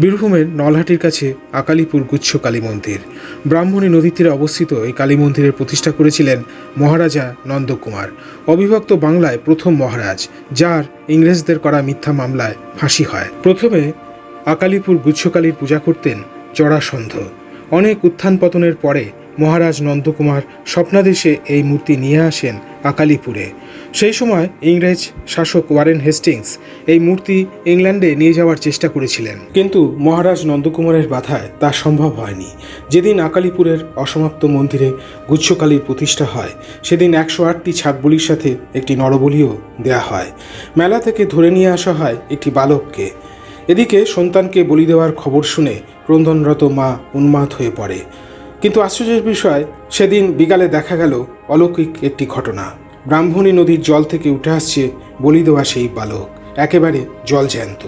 বীরভূমের নলহাটির কাছে আকালিপুর গুচ্ছ কালী মন্দির। ব্রাহ্মণী নদীর তীরে অবস্থিত এই কালী মন্দিরের প্রতিষ্ঠা করেছিলেন মহারাজা নন্দকুমার। অবিভক্ত বাংলায় প্রথম মহারাজ, যার ইংরেজদের করা মিথ্যা মামলায় ফাঁসি হয়। প্রথমে আকালিপুর গুচ্ছকালীর পূজা করতেন চড়াসন্ধ। অনেক উত্থান পতনের পরে মহারাজ নন্দকুমার স্বপ্নাদেশে এই মূর্তি নিয়ে আসেন আকালিপুরে। সেই সময় ইংরেজ শাসক ওয়ারেন হেস্টিংস এই মূর্তি ইংল্যান্ডে নিয়ে যাওয়ার চেষ্টা করেছিলেন। কিন্তু মহারাজ নন্দকুমারের বাধায় তা সম্ভব হয়নি। যেদিন আকালিপুরের অসমাপ্ত মন্দিরে গুচ্ছকালীর প্রতিষ্ঠা হয়, সেদিন একশো আটটি ছাগবলির সাথে একটি নরবলিও দেয়া হয়। মেলা থেকে ধরে নিয়ে আসা হয় একটি বালককে। এদিকে সন্তানকে বলি দেওয়ার খবর শুনে ক্রন্দনরত মা উন্মাদ হয়ে পড়ে। কিন্তু আশ্চর্যের বিষয়, সেদিন বিকালে দেখা গেল অলৌকিক একটি ঘটনা। ব্রাহ্মণী নদীর জল থেকে উঠে আসছে বলি দেওয়া সেই বালক, একেবারে জল জ্যান্ত।